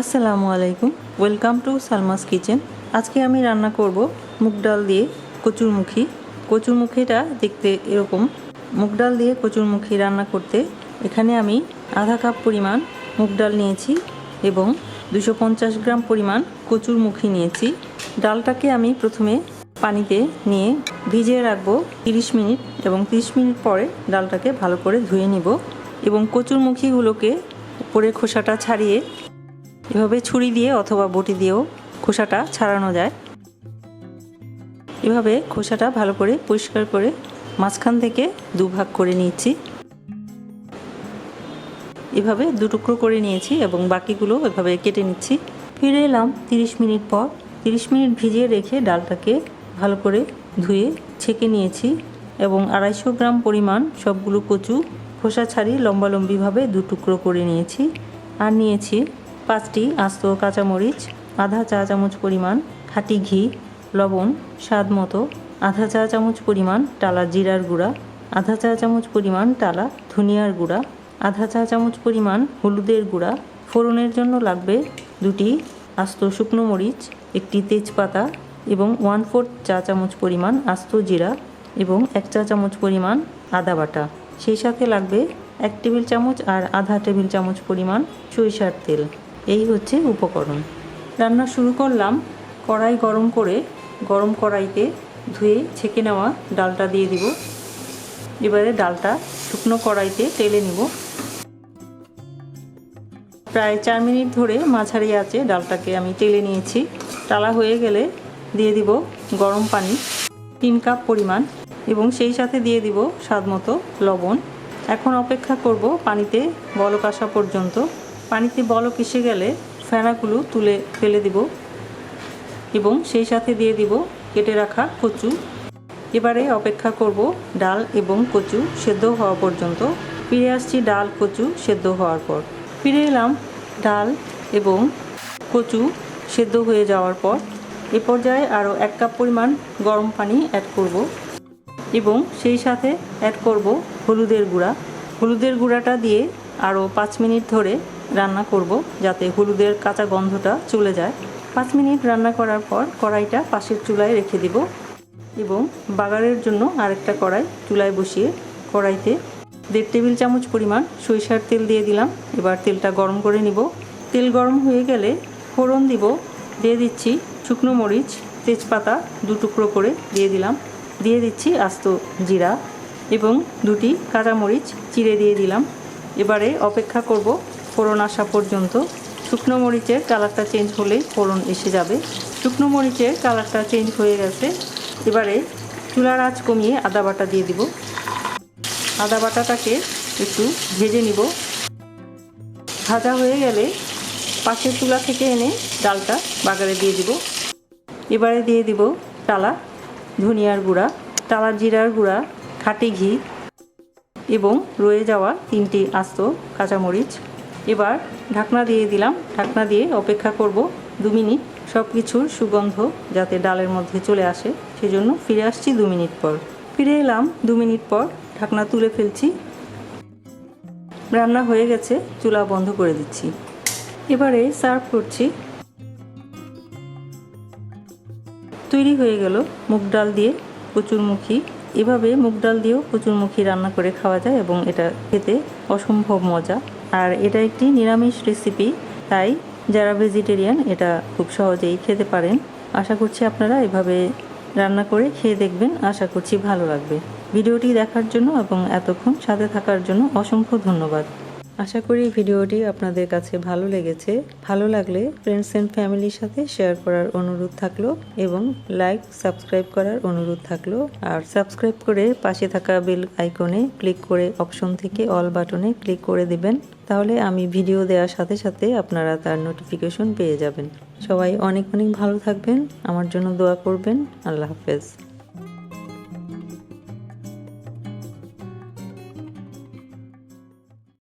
আসসালামু আলাইকুম। Welcome to Salma's kitchen আজকে আমি রান্না করব মুগ ডাল দিয়ে কচুরমুখী। কচুরমুখীটা দেখতে এরকম। মুগ ডাল দিয়ে কচুরমুখী রান্না করতে এখানে আমি আধা কাপ পরিমাণ মুগ ডাল নিয়েছি এবং দুশো গ্রাম পরিমাণ কচুরমুখী নিয়েছি। ডালটাকে আমি প্রথমে পানিতে নিয়ে ভিজিয়ে রাখব তিরিশ মিনিট এবং তিরিশ মিনিট পরে ডালটাকে ভালো করে ধুয়ে নিব এবং কচুরমুখীগুলোকে উপরে খোসাটা ছাড়িয়ে এভাবে ছুরি দিয়ে অথবা বটি দিয়েও খোসাটা ছাড়ানো যায়। এভাবে খোসাটা ভালো করে পরিষ্কার করে মাঝখান থেকে দুভাগ করে নিয়েছি। এভাবে দু টুকরো করে নিয়েছি এবং বাকিগুলো এভাবে কেটে নিচ্ছি। ফিরে এলাম তিরিশ মিনিট পর। তিরিশ মিনিট ভিজিয়ে রেখে ডালটাকে ভালো করে ধুয়ে ছেঁকে নিয়েছি এবং আড়াইশো গ্রাম পরিমাণ সবগুলো কচু খোসা ছাড়িয়ে লম্বালম্বিভাবে দু টুকরো করে নিয়েছি। আর নিয়েছি পাঁচটি আস্ত কাঁচামরিচ, আধা চা চামচ পরিমাণ খাঁটি ঘি, লবণ, স্বাদ মতো, আধা চা চামচ পরিমাণ টালা জিরার গুঁড়া, আধা চা চামচ পরিমাণ টালা ধনিয়ার গুঁড়া, আধা চা চামচ পরিমাণ হলুদের গুঁড়া। ফোড়নের জন্য লাগবে দুটি আস্ত শুকনো মরিচ, একটি তেজপাতা এবং ওয়ান ফোর্থ চা চামচ পরিমাণ আস্ত জিরা এবং এক চা চামচ পরিমাণ আদা বাটা। সেই সাথে লাগবে এক টেবিল চামচ আর আধা টেবিল চামচ পরিমাণ সরিষার তেল। এই হচ্ছে উপকরণ। রান্না শুরু করলাম, কড়াই গরম করে গরম কড়াইতে ধুয়ে ছেঁকে নেওয়া ডালটা দিয়ে দিব। এবারে ডালটা শুকনো কড়াইতে তেলে নিব। প্রায় চার মিনিট ধরে মাঝারি আছে ডালটাকে আমি তেলে নিয়েছি। টালা হয়ে গেলে দিয়ে দিব গরম পানি, তিন কাপ পরিমাণ এবং সেই সাথে দিয়ে দিব স্বাদ মতো লবণ। এখন অপেক্ষা করব পানিতে বলক আসা পর্যন্ত। পানিতে বলক এসে গেলে ফেনাগুলো তুলে ফেলে দিব এবং সেই সাথে দিয়ে দিব কেটে রাখা কচু। এবারে অপেক্ষা করব ডাল এবং কচু সেদ্ধ হওয়া পর্যন্ত। ফিরে আসছি ডাল, কচু সেদ্ধ হওয়ার পর। ফিরে এলাম ডাল এবং কচু সেদ্ধ হয়ে যাওয়ার পর। এ পর্যায়ে আরও এক কাপ পরিমাণ গরম পানি অ্যাড করব এবং সেই সাথে অ্যাড করব হলুদের গুঁড়া। হলুদের গুঁড়াটা দিয়ে আরও পাঁচ মিনিট ধরে রান্না করব যাতে হলুদের কাঁচা গন্ধটা চলে যায়। পাঁচ মিনিট রান্না করার পর কড়াইটা পাশের চুলায় রেখে দিব এবং বাগারের জন্য আরেকটা কড়াই চুলায় বসিয়ে কড়াইতে দেড় টেবিল চামচ পরিমাণ সরিষার তেল দিয়ে দিলাম। এবার তেলটা গরম করে নিব। তেল গরম হয়ে গেলে ফোড়ন দিব। দিয়ে দিচ্ছি শুকনো মরিচ, তেজপাতা দু টুকরো করে দিয়ে দিলাম। দিয়ে দিচ্ছি আস্ত জিরা এবং দুটি কাঁচামরিচ চিড়ে দিয়ে দিলাম। এবারে অপেক্ষা করব ফোড়ন আসা পর্যন্ত শুকনো মরিচের কালারটা চেঞ্জ হলেই ফোড়ন এসে যাবে। শুকনো মরিচের কালারটা চেঞ্জ হয়ে গেছে। এবারে চুলার আঁচ কমিয়ে আদা বাটা দিয়ে দিব। আদা বাটাটাকে একটু ভেজে নিব। ভাজা হয়ে গেলে পাশের চুলা থেকে এনে ডালটা বাগারে দিয়ে দিব। এবারে দিয়ে দিব টালা, ধনিয়ার গুঁড়া, টালা জিরার গুঁড়া, খাঁটি ঘি এবং রয়ে যাওয়া তিনটি আস্ত কাঁচামরিচ। এবার ঢাকনা দিয়ে দিলাম। ঢাকনা দিয়ে অপেক্ষা করব দু মিনিট। সব কিছুর সুগন্ধ যাতে ডালের মধ্যে চলে আসে, সেজন্য ফিরে আসছি দু মিনিট পর। ফিরে এলাম দু মিনিট পর। ঢাকনা তুলে ফেলছি। রান্না হয়ে গেছে, চুলা বন্ধ করে দিচ্ছি। এবারে সার্ভ করছি। তৈরি হয়ে গেল মুগ ডাল দিয়ে কচুরমুখী এভাবে মুগ ডাল দিয়েও কচুরমুখী রান্না করে খাওয়া যায় এবং এটা খেতে অসম্ভব মজা। আর এটা একটি নিরামিষ রেসিপি তাই যারা ভেজিটেরিয়ান এটা খুব সহজেই খেতে পারেন। আশা করছি আপনারা এভাবে রান্না করে খেয়ে দেখবেন, আশা করছি ভালো লাগবে। ভিডিওটি দেখার জন্য এবং এতক্ষণ সাথে থাকার জন্য অসংখ্য ধন্যবাদ। আশা করি ভিডিওটি আপনাদের কাছে ভালো লেগেছে। ভালো লাগলে ফ্রেন্ডস অ্যান্ড ফ্যামিলির সাথে শেয়ার করার অনুরোধ থাকল এবং লাইক সাবস্ক্রাইব করার অনুরোধ থাকল। আর সাবস্ক্রাইব করে পাশে থাকা বেল আইকনে ক্লিক করে অপশন থেকে অল বাটনে ক্লিক করে দিবেন। তাহলে আমি ভিডিও দেওয়ার সাথে সাথে আপনারা তার নোটিফিকেশন পেয়ে যাবেন। সবাই অনেক অনেক ভালো থাকবেন। আমার জন্য দোয়া করবেন। আল্লাহ হাফেজ।